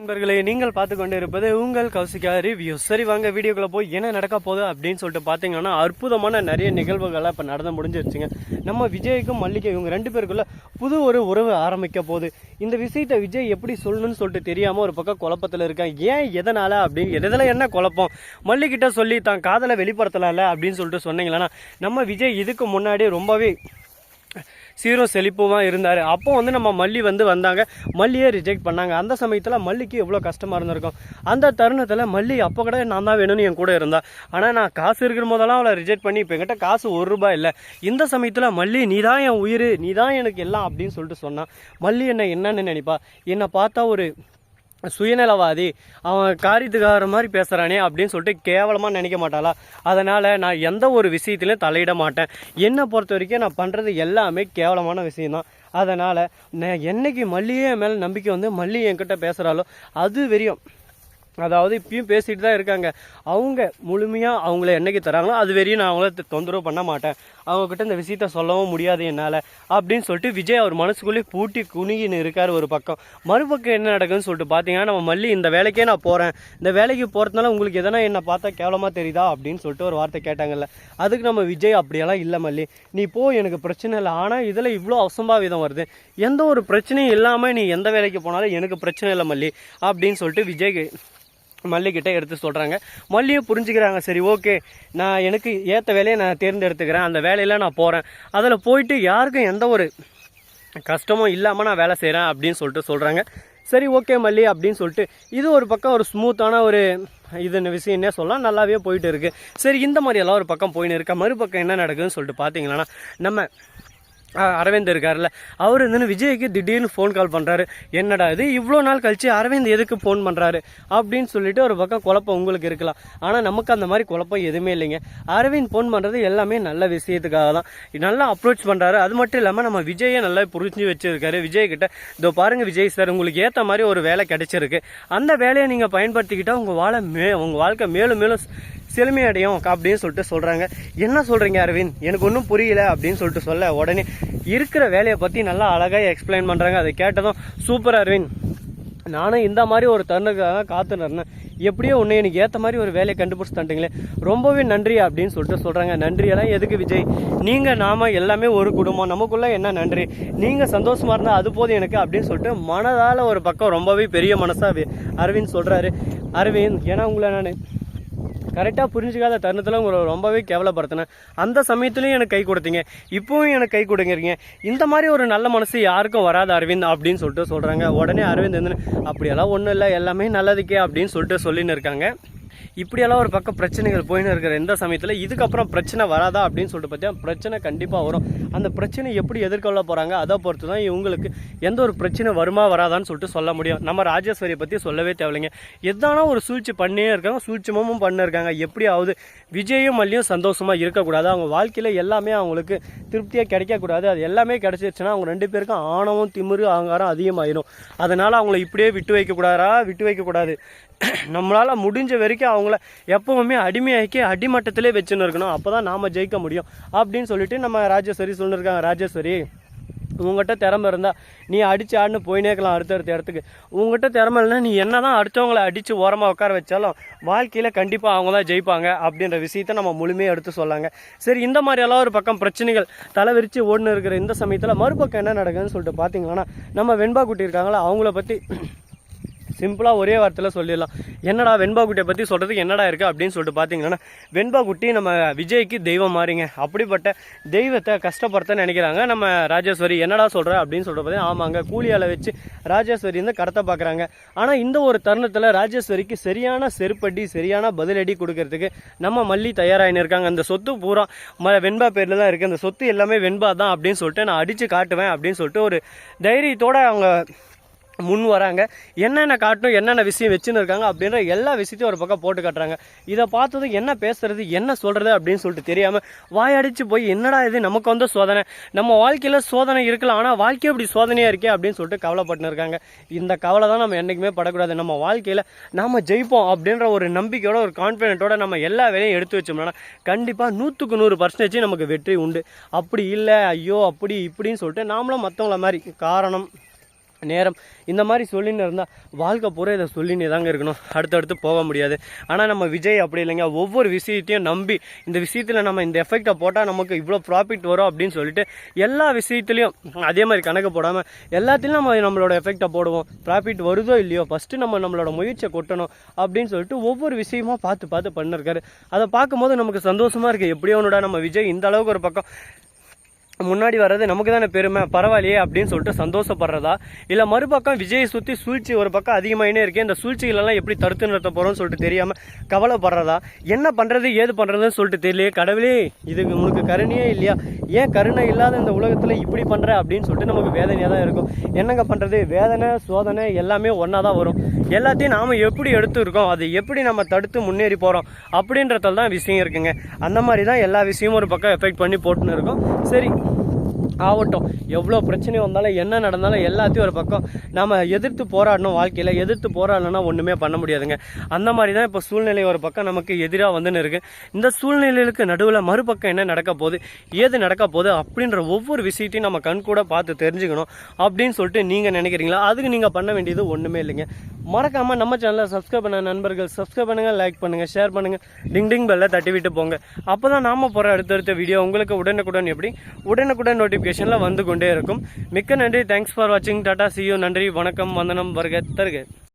நண்பர்களே நீங்கள் பார்த்து கொண்டு இருப்பது உங்கள் கௌசிகா ரிவ்யூ சரி வாங்க வீடியோக்குள்ள போய் என்ன நடக்க போகுது அப்படின்னு சொல்லிட்டு பார்த்தீங்கன்னா அற்புதமான நிறைய நிகழ்வுகள்லாம் இப்போ நடந்து முடிஞ்சிருச்சுங்க. நம்ம விஜய்க்கும் மல்லிகை இவங்க ரெண்டு பேருக்குள்ள புது ஒரு உறவு ஆரம்பிக்க போகுது. இந்த விஷயத்தை விஜய் எப்படி சொல்லணும்னு சொல்லிட்டு தெரியாமல் ஒரு பக்கம் குழப்பத்தில் இருக்கேன். ஏன் எதனால் அப்படின்னு எதில் என்ன குழப்பம்? மல்லிகிட்ட சொல்லி தான் காதலை வெளிப்படுத்தலாம்ல அப்படின்னு சொல்லிட்டு சொன்னீங்களா நம்ம விஜய் இதுக்கு முன்னாடி ரொம்பவே சீரும் செழிப்புமா இருந்தார். அப்போ வந்து நம்ம மல்லி வந்து வந்தாங்க. மல்லியை ரிஜெக்ட் பண்ணாங்க. அந்த சமயத்தில் மல்லிக்கு எவ்வளோ கஷ்டமாக இருந்திருக்கும். அந்த தருணத்தில் மல்லி அப்போ கூட நான் தான் வேணும்னு என் கூட இருந்தா. ஆனால் நான் காசு இருக்கிற போதெல்லாம் அவளை ரிஜெக்ட் பண்ணி இப்போ என்கிட்ட காசு ஒரு ரூபாய் இல்லை. இந்த சமயத்தில் மல்லி நீ தான் என் உயிர். நீ தான் எனக்கு எல்லாம் அப்படின்னு சொல்லிட்டு சொன்னான் மல்லி என்ன என்னன்னு நினைப்பா. என்னை பார்த்தா ஒரு சுயநலவாதி. அவன் காரியத்துக்கார மாதிரி பேசுகிறானே அப்படின்னு சொல்லிட்டு கேவலமாக நினைக்க மாட்டாளா? அதனால் நான் எந்த ஒரு விஷயத்துலையும் தலையிட மாட்டேன். என்னை பொறுத்த வரைக்கும் நான் பண்ணுறது எல்லாமே கேவலமான விஷயந்தான் அதனால் நான் என்னைக்கு மல்லியே மேலே நம்பிக்கை வந்து மல்லி என்கிட்ட பேசுகிறாலோ அது வெறியும் அதாவது இப்பயும் பேசிட்டு தான் இருக்காங்க. அவங்க முழுமையாக அவங்கள என்னைக்கு தராங்களோ அது வரையும் நான் அவங்கள தொந்தரவு பண்ண மாட்டேன். அவங்கக்கிட்ட இந்த விஷயத்த சொல்லவும் முடியாது என்னால். அப்படின்னு சொல்லிட்டு விஜய் அவர் மனசுக்குள்ளே பூட்டி குனிகின்னு இருக்கார் ஒரு பக்கம். மறுபக்கம் என்ன நடக்குதுன்னு சொல்லிட்டு பார்த்தீங்கன்னா நம்ம மல்லி இந்த வேலைக்கே நான் போகிறேன் இந்த வேலைக்கு போகிறதுனால உங்களுக்கு எதனா என்னை பார்த்தா கேவலமாக தெரியுதா? அப்படின்னு சொல்லிட்டு ஒரு வார்த்தை கேட்டாங்கல்ல. அதுக்கு நம்ம விஜய் அப்படியெல்லாம் இல்லை மல்லி. நீ போ எனக்கு பிரச்சனை இல்லை. ஆனால் இதில் இவ்வளோ அசம்பாவிதம் வருது. எந்த ஒரு பிரச்சனையும் இல்லாமல் நீ எந்த வேலைக்கு போனாலும் எனக்கு பிரச்சனை இல்லை மல்லி. அப்படின்னு சொல்லிட்டு விஜய் மல்லிகிட்ட எடுத்து சொல்கிறாங்க மல்லியும் புரிஞ்சுக்கிறாங்க சரி ஓகே. நான் எனக்கு ஏற்ற வேலையை நான் தேர்ந்தெடுத்துக்கிறேன். அந்த வேலையில் நான் போகிறேன் அதில் போயிட்டு யாருக்கும் எந்த ஒரு கஷ்டமும் இல்லாமல் நான் வேலை செய்கிறேன் அப்படின்னு சொல்லிட்டு சொல்கிறாங்க சரி ஓகே மல்லி அப்படின்னு சொல்லிட்டு இது ஒரு பக்கம் ஒரு ஸ்மூத்தான ஒரு இது விஷயம்னே சொல்லலாம். நல்லாவே போயிட்டு இருக்குது சரி இந்த மாதிரி எல்லாம் ஒரு பக்கம் போயின்னு இருக்க? மறுபக்கம் என்ன நடக்குதுன்னு சொல்லிட்டு பார்த்தீங்கன்னா நம்ம அரவிந்த் இருக்கார்ல அவர் வந்து விஜய்க்கு திடீர்னு ஃபோன் கால் பண்ணுறாரு என்னடா இது இவ்வளோ நாள் கழிச்சு அரவிந்த் எதுக்கு ஃபோன் பண்ணுறாரு அப்படின்னு சொல்லிட்டு ஒரு பக்கம் குழப்பம் உங்களுக்கு இருக்கலாம். ஆனால் நமக்கு அந்த மாதிரி குழப்பம் எதுவுமே இல்லைங்க. அரவிந்த் ஃபோன் பண்ணுறது எல்லாமே நல்ல விஷயத்துக்காக தான். நல்லா அப்ரோச் பண்ணுறாரு அது மட்டும் இல்லாமல் நம்ம விஜயை நல்லா புரிஞ்சு வச்சுருக்காரு. விஜய் கிட்ட இதோ பாருங்கள் விஜய் சார் உங்களுக்கு ஏற்ற மாதிரி ஒரு வேலை கிடைச்சிருக்கு. அந்த வேலையை நீங்கள் பயன்படுத்திக்கிட்டால் உங்கள் வாழை மே உங்கள் வாழ்க்கை மேலும் மேலும் செழுமையடையும் அப்படின்னு சொல்லிட்டு சொல்கிறாங்க என்ன சொல்கிறீங்க அரவிந்த்? எனக்கு ஒன்றும் புரியல அப்படின்னு சொல்லிட்டு சொல்ல. உடனே இருக்கிற வேலையை பற்றி நல்லா அழகாக எக்ஸ்பிளைன் பண்ணுறாங்க அதை கேட்டதும் சூப்பர் அரவிந்த். நானும் இந்த மாதிரி ஒரு தருணுக்காக காத்துன்னு எப்படியோ ஒன்று எனக்கு ஏற்ற மாதிரி ஒரு வேலையை கண்டுபிடிச்சி தந்துட்டீங்களே. ரொம்பவே நன்றி அப்படின்னு சொல்லிட்டு சொல்கிறாங்க நன்றியெல்லாம் எதுக்கு விஜய்? நீங்கள் நாம் எல்லாமே ஒரு குடும்பம். நமக்குள்ளே என்ன நன்றி? நீங்கள் சந்தோஷமாக இருந்தால் அது போதும் எனக்கு அப்படின்னு சொல்லிட்டு மனதால் ஒரு பக்கம் ரொம்பவே பெரிய மனசாக அரவிந்த் சொல்கிறாரு அரவிந்த் ஏன்னா உங்களை நான் கரெக்டாக புரிஞ்சுக்காத தருணத்தில் உங்களை ரொம்பவே கேவலப்படுத்தினேன். அந்த சமயத்துலையும் எனக்கு கை கொடுத்தீங்க. இப்போவும் எனக்கு கை கொடுங்கிறீங்க. இந்த மாதிரி ஒரு நல்ல மனசு யாருக்கும் வராது அரவிந்த் அப்படின்னு சொல்லிட்டு சொல்கிறாங்க உடனே அரவிந்த் வந்து அப்படியெல்லாம் ஒன்றும் இல்லை. எல்லாமே நல்லதுக்கே அப்படின்னு சொல்லிட்டு சொல்லின்னு இருக்காங்க. இப்படியெல்லாம் ஒரு பக்கம் பிரச்சனைகள் போயின்னு இருக்கிற எந்த சமயத்தில் இதுக்கப்புறம் பிரச்சனை வராதா அப்படின்னு சொல்லிட்டு பார்த்தா பிரச்சனை கண்டிப்பாக வரும். அந்த பிரச்சனை எப்படி எதிர்கொள்ள போகிறாங்க அதை பொறுத்து தான் இவங்களுக்கு எந்த ஒரு பிரச்சனை வருமா வராதான்னு சொல்லிட்டு சொல்ல முடியும். நம்ம ராஜேஸ்வரியை பற்றி சொல்லவே தேவையில்லைங்க. எதானா ஒரு சூழ்ச்சி பண்ணியே இருக்காங்க சூழ்ச்சிமும் பண்ணிருக்காங்க எப்படியாவது விஜயும் மல்லியும் சந்தோஷமாக இருக்கக்கூடாது. அவங்க வாழ்க்கையில் எல்லாமே அவங்களுக்கு திருப்தியாக கிடைக்கக்கூடாது. அது எல்லாமே கிடைச்சிருச்சுன்னா அவங்க ரெண்டு பேருக்கும் ஆணவம் திமிரு அகங்காரம் அதிகமாயிடும் அதனால் அவங்கள இப்படியே விட்டு வைக்கக்கூடாதா? விட்டு வைக்கக்கூடாது. நம்மளால் முடிஞ்ச வரைக்கும் அவங்கள எப்பவுமே அடிமையாக்கி அடிமட்டத்திலே வச்சுன்னு இருக்கணும். அப்போ தான் நாம் ஜெயிக்க முடியும். அப்படின்னு சொல்லிட்டு நம்ம ராஜேஸ்வரி சொல்லியிருக்காங்க ராஜேஸ்வரி உங்கள்கிட்ட திறமை இருந்தால் நீ அடிச்சு ஆடுன்னு போயினே இருக்கலாம் அடுத்தடுத்த இடத்துக்கு. உங்கள்கிட்ட திறமை இல்லைன்னா நீ என்ன தான் அடுத்தவங்கள அடித்து ஓரமாக உட்கார வச்சாலும் வாழ்க்கையில் கண்டிப்பாக அவங்க தான் ஜெயிப்பாங்க அப்படின்ற விஷயத்த நம்ம முழுமையாக எடுத்து சொல்லாங்க. சரி இந்த மாதிரி எல்லாம் ஒரு பக்கம் பிரச்சனைகள் தலைவிரிச்சு ஓடுன்னு இருக்கிற இந்த சமயத்தில் மறுபக்கம் என்ன நடக்குதுன்னு சொல்லிட்டு பார்த்தீங்கன்னா நம்ம வெண்பா குட்டி இருக்காங்களா அவங்கள பற்றி சிம்பிளாக ஒரே வார்த்தையில் சொல்லிடலாம். என்னடா வெண்பா குட்டியை பற்றி சொல்கிறதுக்கு என்னடா இருக்குது அப்படின்னு சொல்லிட்டு பார்த்தீங்கன்னா வெண்பா குட்டி நம்ம விஜய்க்கு தெய்வம் மாறிங்க. அப்படிப்பட்ட தெய்வத்தை கஷ்டப்படுத்த நினைக்கிறாங்க நம்ம ராஜேஸ்வரி. என்னடா சொல்கிற அப்படின்னு சொல்லிட்டு பார்த்தீங்கன்னா ஆமாங்க கூலியால் வச்சு ராஜேஸ்வரி வந்து கடத்த பார்க்குறாங்க ஆனால் இந்த ஒரு தருணத்தில் ராஜேஸ்வரிக்கு சரியான செருப்படி சரியான பதிலடி கொடுக்கறதுக்கு நம்ம மல்லி தயாராகின்னு இருக்காங்க. அந்த சொத்து பூரா ம வெண்பா பேரில் தான் இருக்குது அந்த சொத்து எல்லாமே வெண்பா தான் அப்படின்னு சொல்லிட்டு நான் அடித்து காட்டுவேன் அப்படின்னு சொல்லிட்டு ஒரு தைரியத்தோடு அவங்க முன் வராங்க. என்னென்ன காட்டணும் என்னென்ன விஷயம் வச்சுன்னு இருக்காங்க அப்படின்ற எல்லா விஷயத்தையும் ஒரு பக்கம் போட்டு காட்டுறாங்க. இதை பார்த்ததும் என்ன பேசுறது என்ன சொல்றது அப்படின்னு சொல்லிட்டு தெரியாம வாயடிச்சு போய் என்னடா இது நமக்கு வந்து சோதனை? நம்ம வாழ்க்கையில சோதனை இருக்கலாம் ஆனால் வாழ்க்கை இப்படி சோதனையா இருக்கே அப்படின்னு சொல்லிட்டு கவலைப்பட்டு இருக்காங்க இந்த கவலை தான் நம்ம என்றைக்குமே படக்கூடாது. நம்ம வாழ்க்கையில நாம ஜெயிப்போம் அப்படின்ற ஒரு நம்பிக்கையோட ஒரு கான்ஃபிடென்ட்டோட நம்ம எல்லா வேலையும் எடுத்து வச்சோம்னா கண்டிப்பாக நூற்றுக்கு நூறு பர்சன்டேஜ் நமக்கு வெற்றி உண்டு. அப்படி இல்லை ஐயோ அப்படி இப்படின்னு சொல்லிட்டு நாமளும் மற்றவங்கள மாதிரி காரணம் நேரம். இந்த மாதிரி சொல்லின்னு இருந்தால் வாழ்க்கை பூரா இதை சொல்லினே தாங்க இருக்கணும். அடுத்தடுத்து போக முடியாது. ஆனால் நம்ம விஜய் அப்படி இல்லைங்க. ஒவ்வொரு விஷயத்தையும் நம்பி இந்த விஷயத்தில் நம்ம இந்த எஃபெக்டை போட்டால் நமக்கு இவ்வளோ ப்ராஃபிட் வரும் அப்படின்னு சொல்லிட்டு எல்லா விஷயத்துலையும் அதே மாதிரி கணக்கு போடாமல் எல்லாத்துலேயும் நம்ம நம்மளோட எஃபெக்டை போடுவோம். ப்ராஃபிட் வருதோ இல்லையோ ஃபஸ்ட்டு நம்ம நம்மளோட முயற்சியை கொட்டணும் அப்படின்னு சொல்லிட்டு ஒவ்வொரு விஷயமா பார்த்து பார்த்து பண்ணிருக்காரு. அதை பார்க்கும்போது நமக்கு சந்தோஷமாக இருக்குது எப்படியோ ஒன்றுடா நம்ம விஜய் இந்த அளவுக்கு ஒரு பக்கம் முன்னாடி வர்றது நமக்கு தானே பெருமை? பரவாயில்லையே அப்படின்னு சொல்லிட்டு சந்தோஷப்படுறதா? இல்லை மறுபக்கம் விஜயை சுற்றி சூழ்ச்சி ஒரு பக்கம் அதிகமாயினே இருக்கு இந்த சூழ்ச்சிகளெல்லாம் எப்படி தடுத்து நிறுத்த போகிறோம்னு சொல்லிட்டு தெரியாமல் கவலைப்படுறதா? என்ன பண்ணுறது ஏது பண்ணுறதுன்னு சொல்லிட்டு தெரியலையே. கடவுளே இதுக்கு உனக்கு கருணையே இல்லையா? ஏன் கருணை இல்லாத இந்த உலகத்தில் இப்படி பண்ணுற அப்படின்னு சொல்லிட்டு நமக்கு வேதனையாக தான் இருக்கும். என்னங்க பண்ணுறது வேதனை சோதனை எல்லாமே ஒன்றா தான் வரும். எல்லாத்தையும் நாம் எப்படி எடுத்துருக்கோம்? அது எப்படி நம்ம தடுத்து முன்னேறி போகிறோம் அப்படின்றதுல தான் விஷயம் இருக்குங்க. அந்த மாதிரி தான் எல்லா விஷயமும் ஒரு பக்கம் எஃபெக்ட் பண்ணி போட்டுன்னு இருக்கோம். சரி ஆகட்டும். எவ்வளோ பிரச்சனை வந்தாலும் என்ன நடந்தாலும் எல்லாத்தையும் ஒரு பக்கம் நம்ம எதிர்த்து போராடணும் வாழ்க்கையில். எதிர்த்து போராடணும்னா ஒன்றுமே பண்ண முடியாதுங்க. அந்த மாதிரி தான் இப்போ சூழ்நிலை ஒரு பக்கம் நமக்கு எதிராக வந்துன்னு இருக்குது இந்த சூழ்நிலைகளுக்கு நடுவில் மறுபக்கம் என்ன நடக்க போகுது? ஏது நடக்க போகுது? அப்படின்ற ஒவ்வொரு விஷயத்தையும் நம்ம கண் கூட பார்த்து தெரிஞ்சுக்கணும் அப்படின்னு சொல்லிட்டு நீங்கள் நினைக்கிறீங்களா? அதுக்கு நீங்கள் பண்ண வேண்டியது ஒன்றுமே இல்லைங்க. மறக்காமல் நம்ம சேனலை சப்ஸ்கிரைப் பண்ண நண்பர்கள் சப்ஸ்கிரைப் பண்ணுங்கள் லைக் பண்ணுங்கள் ஷேர் பண்ணுங்கள் டிங் டிங் பெல்லை தட்டி விட்டு போங்க. அப்போ தான் நாம போகிற அடுத்தடுத்த வீடியோ உங்களுக்கு உடனுக்குடன் எப்படி? உடனுக்குடன் நோட்டிஃபிகேஷனில் வந்து கொண்டே இருக்கும். மிக்க நன்றி. தேங்க்ஸ் ஃபார் வாட்சிங் டாடா சியூ நன்றி. வணக்கம். வந்தனம். வருக. தருக.